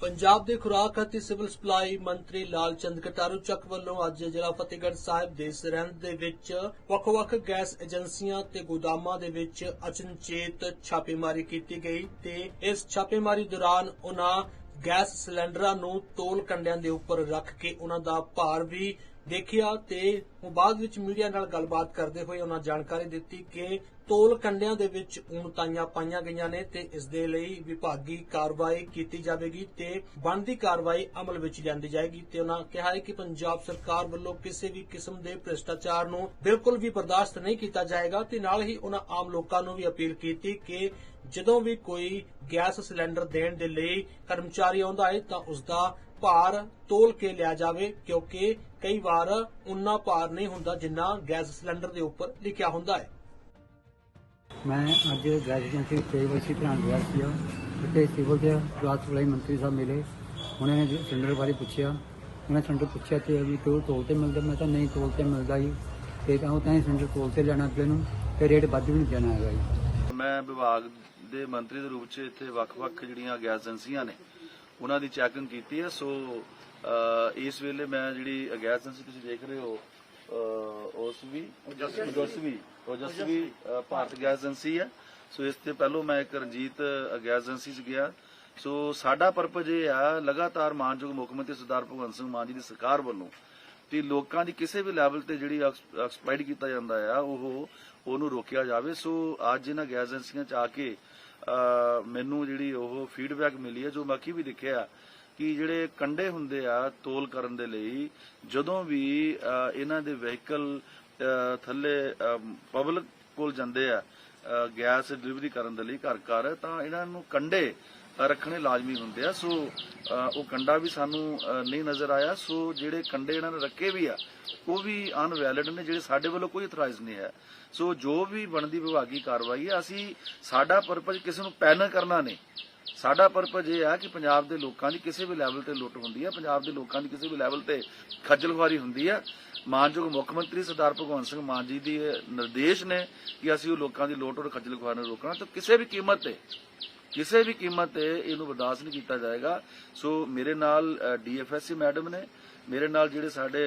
ਪੰਜਾਬ ਦੇ ਖੁਰਾਕ ਅਤੇ ਸਿਵਲ ਸਪਲਾਈ ਮੰਤਰੀ ਲਾਲ ਚੰਦ ਕਟਾਰੂ ਚੱਕ ਵੱਲੋਂ ਅੱਜ ਜ਼ਿਲ੍ਹਾ ਫਤਿਹਗੜ੍ਹ ਸਾਹਿਬ ਦੇ ਸਰਹੰਦ ਦੇ ਵਿੱਚ ਵੱਖ-ਵੱਖ ਗੈਸ ਏਜੰਸੀਆਂ ਤੇ ਗੋਦਾਮਾਂ ਦੇ ਵਿੱਚ ਅਚਨਚੇਤ ਛਾਪੇਮਾਰੀ ਕੀਤੀ ਗਈ ਤੇ ਇਸ ਛਾਪੇਮਾਰੀ ਦੌਰਾਨ ਉਹਨਾਂ ਗੈਸ ਸਿਲੰਡਰਾਂ ਨੂੰ ਤੋਲ ਕੰਡਿਆਂ ਦੇ ਉੱਪਰ ਰੱਖ ਕੇ ਉਹਨਾਂ ਦਾ ਭਾਰ ਵੀ ਦੇਖਿਆ ਤੇ ਬਾਅਦ ਵਿੱਚ ਮੀਡੀਆ ਨਾਲ ਗੱਲਬਾਤ ਕਰਦੇ ਹੋਏ ਉਹਨਾਂ ਜਾਣਕਾਰੀ ਦਿੱਤੀ ਕਿ ਤੋਲ ਕੰਡਿਆਂ ਦੇ ਵਿੱਚ ਉਣਤਾਈਆਂ ਪਾਈਆਂ ਗਈਆਂ ਨੇ ਤੇ ਇਸ ਦੇ ਲਈ ਵਿਭਾਗੀ ਕਾਰਵਾਈ ਕੀਤੀ ਜਾਵੇਗੀ ਤੇ ਬਣਦੀ ਕਾਰਵਾਈ ਅਮਲ ਵਿੱਚ ਲਿਆਂਦੀ ਜਾਏਗੀ ਤੇ ਉਹਨਾਂ ਕਿਹਾ ਹੈ ਕਿ ਪੰਜਾਬ ਸਰਕਾਰ ਵੱਲੋਂ ਕਿਸੇ ਵੀ ਕਿਸਮ ਦੇ ਭ੍ਰਿਸ਼ਟਾਚਾਰ ਨੂੰ ਬਿਲਕੁਲ ਵੀ ਬਰਦਾਸ਼ਤ ਨਹੀਂ ਕੀਤਾ ਜਾਏਗਾ ਤੇ ਨਾਲ ਹੀ ਉਹਨਾਂ ਆਮ ਲੋਕਾਂ ਨੂੰ ਵੀ ਅਪੀਲ ਕੀਤੀ ਕਿ ਜਦੋਂ ਵੀ ਕੋਈ ਗੈਸ ਸਿਲੰਡਰ ਦੇਣ ਦੇ ਲਈ ਕਰਮਚਾਰੀ ਆਉਂਦਾ ਹੈ ਤਾਂ ਉਸ ਦਾ ਭਾਰ ਤੋਲ ਕੇ ਲਿਆ ਜਾਵੇ ਕਿਉਂਕਿ ਕਈ ਵਾਰ ਉਨਾ ਭਾਰ ਨਹੀਂ ਹੁੰਦਾ ਜਿੰਨਾ ਗੈਸ ਸਿਲੰਡਰ ਦੇ ਉੱਪਰ ਲਿਖਿਆ ਹੁੰਦਾ ਹੈ। ਮੈਂ ਅੱਜ ਗੈਸ ਏਜੰਸੀ ਕੇਵਾਈਸੀ ਧਿਆਨ ਦਿਆ ਸੀ ਅਤੇ ਸਿਵਲ ਦੇ ਰਾਜ ਸਪਲਾਈ ਮੰਤਰੀ ਸਾਹਿਬ ਮਿਲੇ। ਉਹਨਾਂ ਨੇ ਸਿਲੰਡਰ ਬਾਰੇ ਪੁੱਛਿਆ। ਉਹਨਾਂ ਸਿਲੰਡਰ ਪੁੱਛਿਆ ਤੇ ਵੀ ਤੋਲ ਤੋਲ ਤੇ ਮਿਲਦਾ? ਮੈਂ ਤਾਂ ਨਹੀਂ ਤੋਲ ਤੇ ਮਿਲਦਾ ਜੀ ਤੇ ਤਾਂ ਉਹ ਤਾਂ ਹੀ ਸਿਲੰਡਰ ਤੋਲ ਤੇ ਲੈਣਾ ਅਗਲੇ ਨੂੰ, ਤੇ ਰੇਟ ਵੱਧ ਵੀ ਨਹੀਂ ਦੇਣਾ ਹੈਗਾ ਜੀ। ਮੈਂ ਵਿਭਾਗ ਦੇ ਮੰਤਰੀ ਦੇ ਰੂਪ 'ਚ ਇੱਥੇ ਵੱਖ-ਵੱਖ ਜਿਹੜੀਆਂ ਗੈਸ ਏਜੰਸੀਆਂ ਨੇ, ਉਹਨਾਂ ਦੀ ਚੈਕਿੰਗ ਕੀਤੀ ਹੈ। ਸੋ ਇਸ ਵੇਲੇ ਮੈਂ ਜਿਹੜੀ ਗੈਸ ਏਜੰਸੀ ਤੁਸੀਂ ਦੇਖ ਰਹੇ ਹੋ ਉਸ ਵੀ ਓਜਸਵੀ ਅ, ਭਾਰਤ ਗੈਸ ਏਜੰਸੀ ਹੈ। ਸੋ ਇਸ ਤੇ ਪਹਿਲੋਂ ਮੈਂ ਇੱਕ ਰਣਜੀਤ ਗੈਸ ਏਜੰਸੀ 'ਚ ਗਿਆ। ਸੋ ਸਾਡਾ ਪਰਪਸ ਇਹ ਆ ਲਗਾਤਾਰ ਮਾਨਯੋਗ ਮੁੱਖ ਮੰਤਰੀ ਸਰਦਾਰ ਭਗਵੰਤ ਸਿੰਘ ਮਾਨ ਜੀ ਦੀ ਸਰਕਾਰ ਵੱਲੋਂ ਤੇ ਲੋਕਾਂ ਦੀ ਕਿਸੇ ਵੀ ਲੈਵਲ ਤੇ ਜਿਹੜੀ ਐਕਸਪਾਇਰ ਕੀਤਾ ਜਾਂਦਾ ਆ ਉਹ ਉਹਨੂੰ ਰੋਕਿਆ ਜਾਵੇ। ਸੋ ਅੱਜ ਇਹਨਾਂ ਗੈਸ ਏਜੰਸੀਆਂ ਚ ਆ ਕੇ ਮੈਨੂੰ ਜਿਹੜੀ ਉਹ ਫੀਡਬੈਕ ਮਿਲੀ ਹੈ ਜੋ ਬਾਕੀ ਵੀ ਦੇਖਿਆ ਕਿ ਜਿਹੜੇ ਕੰਡੇ ਹੁੰਦੇ ਆ ਤੋਲ ਕਰਨ ਦੇ ਲਈ ਜਦੋਂ ਵੀ ਅ, ਇਹਨਾਂ ਦੇ ਵਹੀਕਲ ਥੱਲੇ ਪਬਲਿਕ ਕੋਲ ਜਾਂਦੇ ਆ ਗੈਸ ਡਿਲੀਵਰੀ ਕਰਨ ਦੇ ਲਈ ਘਰ ਘਰ ਤਾਂ ਇਹਨਾਂ ਨੂੰ ਕੰਡੇ ਰੱਖਣੇ ਲਾਜ਼ਮੀ ਹੁੰਦੇ ਆ। ਸੋ ਉਹ ਕੰਡਾ ਵੀ ਸਾਨੂੰ ਨਹੀਂ ਨਜ਼ਰ ਆਇਆ। ਸੋ, ਜਿਹੜੇ ਕੰਡੇ ਇਹਨਾਂ ਨੇ ਰੱਖੇ ਵੀ ਆ, ਉਹ ਵੀ ਅਨਵੈਲਿਡ ਨੇ, ਜਿਹੜੇ ਸਾਡੇ ਵੱਲੋਂ ਕੋਈ ਇਤਰਾਜ਼ ਨਹੀਂ ਹੈ। ਸੋ, ਜੋ ਵੀ ਬਣਦੀ ਵਿਭਾਗੀ ਕਾਰਵਾਈ ਹੈ ਅਸੀਂ ਸਾਡਾ ਪਰਪਸ ਕਿਸੇ ਨੂੰ ਪੈਨਲ ਕਰਨਾ ਨਹੀਂ। ਸਾਡਾ ਪਰਪਸ ਇਹ ਆ ਕਿ ਪੰਜਾਬ ਦੇ ਲੋਕਾਂ ਦੀ ਕਿਸੇ ਵੀ ਲੈਵਲ ਤੇ ਲੁੱਟ ਹੁੰਦੀ ਹੈ ਪੰਜਾਬ ਦੇ ਲੋਕਾਂ ਦੀ ਕਿਸੇ ਵੀ ਲੈਵਲ ਤੇ ਖੱਜਲਖੁਆਰੀ ਹੁੰਦੀ ਹੈ ਮਾਨਯੋਗ ਮੁੱਖ ਮੰਤਰੀ ਸਰਦਾਰ ਭਗਵੰਤ ਸਿੰਘ ਮਾਨ ਜੀ ਦੀ ਨਿਰਦੇਸ਼ ਨੇ ਕਿ ਅਸੀਂ ਉਹ ਲੋਕਾਂ ਦੀ ਲੁੱਟ ਔਰ ਖੱਜਲਖੁਆਰੀ ਨੂੰ ਰੋਕਣਾ। ਤਾਂ ਕਿਸੇ ਵੀ ਕੀਮਤ ਤੇ ਕਿਸੇ ਵੀ ਕੀਮਤ ਤੇ ਇਹਨੂੰ ਬਰਦਾਸ਼ਤ ਨਹੀਂ ਕੀਤਾ ਜਾਏਗਾ। ਸੋ ਮੇਰੇ ਨਾਲ ਡੀਐਫਐਸਸੀ ਮੈਡਮ ਨੇ ਮੇਰੇ ਨਾਲ ਜਿਹੜੇ ਸਾਡੇ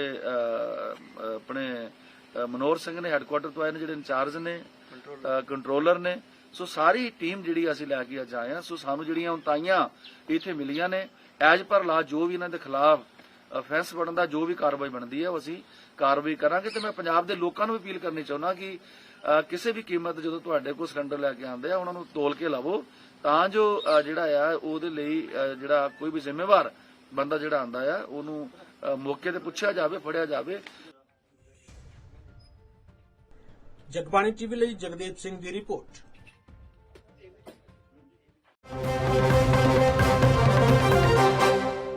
ਆਪਣੇ ਅ, ਮਨੋਹਰ ਸਿੰਘ ਨੇ ਹੈੱਡਕੁਆਟਰ ਤੋਂ ਆਏ ਨੇ ਜਿਹੜੇ ਇੰਚਾਰਜ ਨੇ ਕੰਟਰੋਲਰ। ਨੇ। ਸੋ ਸਾਰੀ ਟੀਮ ਜਿਹੜੀ ਅਸੀਂ ਲੈ ਕੇ ਅੱਜ ਆਏ ਹਾਂ। ਸੋ ਸਾਨੂੰ ਜਿਹੜੀਆਂ ਉਨਤਾਈਆਂ ਇੱਥੇ ਮਿਲੀਆਂ ਨੇ ਐਜ ਪਰ ਲਾ ਜੋ ਵੀ ਇਹਨਾਂ ਦੇ ਖਿਲਾਫ ਅਫੈਂਸ ਬਣਨ ਦਾ ਜੋ ਵੀ ਕਾਰਵਾਈ ਬਣਦੀ ਹੈ, ਉਹ ਅਸੀਂ ਕਾਰਵਾਈ ਕਰਾਂਗੇ ਤੇ ਮੈਂ ਪੰਜਾਬ ਦੇ ਲੋਕਾਂ ਨੂੰ ਵੀ ਅਪੀਲ ਕਰਨੀ ਚਾਹੁੰਦਾ ਕਿ ਕਿਸੇ ਵੀ ਕੀਮਤ ਜਦੋਂ ਤੁਹਾਡੇ ਕੋਲ ਸਿਲੰਡਰ ਲੈ ਕੇ ਆਉਂਦੇ ਆ, ਉਹਨਾਂ ਨੂੰ ਤੋਲ ਕੇ ਲਾਵੋ ਤਾਂ ਜੋ ਜਿਹੜਾ ਆ, ਉਹਦੇ ਲਈ ਜਿਹੜਾ ਕੋਈ ਵੀ ਜ਼ਿੰਮੇਵਾਰ ਬੰਦਾ ਜਿਹੜਾ ਆਂਦਾ ਆ, ਉਹਨੂੰ ਮੌਕੇ ਤੇ ਪੁੱਛਿਆ ਜਾਵੇ, ਫੜਿਆ ਜਾਵੇ। ਜਗਬਾਣੀ ਟੀਵੀ ਲਈ ਜਗਦੀਪ ਸਿੰਘ ਦੀ ਰਿਪੋਰਟ।